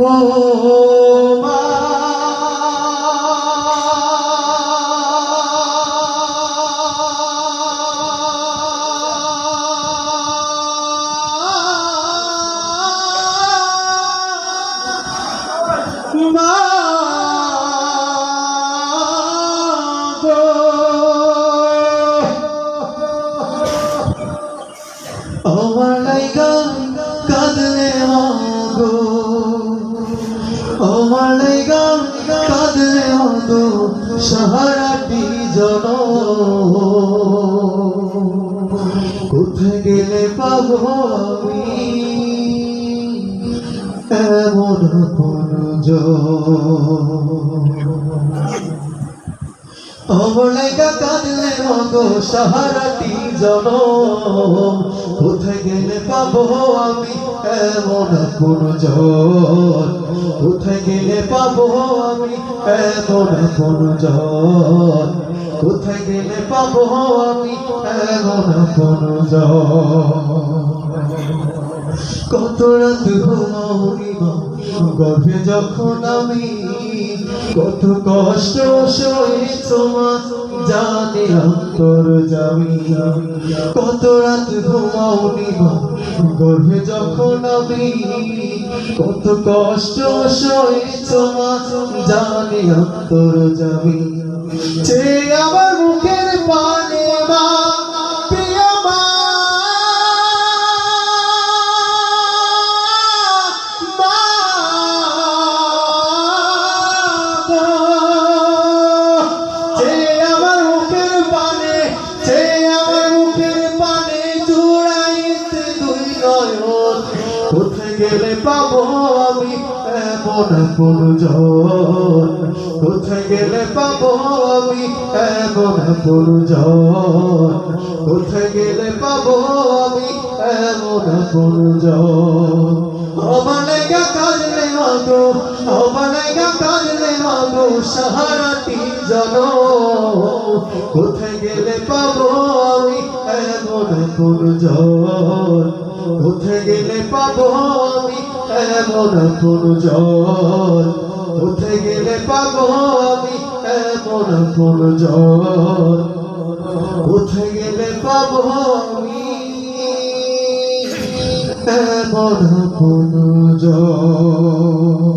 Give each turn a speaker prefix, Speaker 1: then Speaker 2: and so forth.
Speaker 1: ও মা মা লাইগা কাঁদলে মাগো সাহারাটি জন। কোথায় গেলে পাবো আমি? এমন কোন অমলাইকা কাঁদলে মগো সাহারাটি জন গেলে পাবো আমি এমন কোন জন কোথায় গেলে পাবো আমি এমন কোন জন কোথায় গেলে পাবো আমি এমন কোন জন কত রাত ঘুমাওনি মা গর্ভে যখন আমি কত কষ্ট সহিত মা জানি অন্তর যাবি কত রাত ঘুমাওনি গর্ভে যখন আমি কত কষ্ট সহিত মা জানি অন্তর যাবি যে আমার গেলে পাবো আমি এমন কোন জন। কোথায় গেলে পাবো আমি এমন কোন জন। কোথায় গেলে পাবো আমি এমন কোন জন। অমানেগা কাজলে মাগো অমানেগা কাজলে মাগো, সাহারাটি জন। কোথায় গেলে পাবো আমি এমন কোন কোথায় গেলে পাবো আমি এমন কোন জল। উঠে গেলে পাবো আমি এমন কোন জল। উঠে গেলে পাবো আমি এমন কোন জন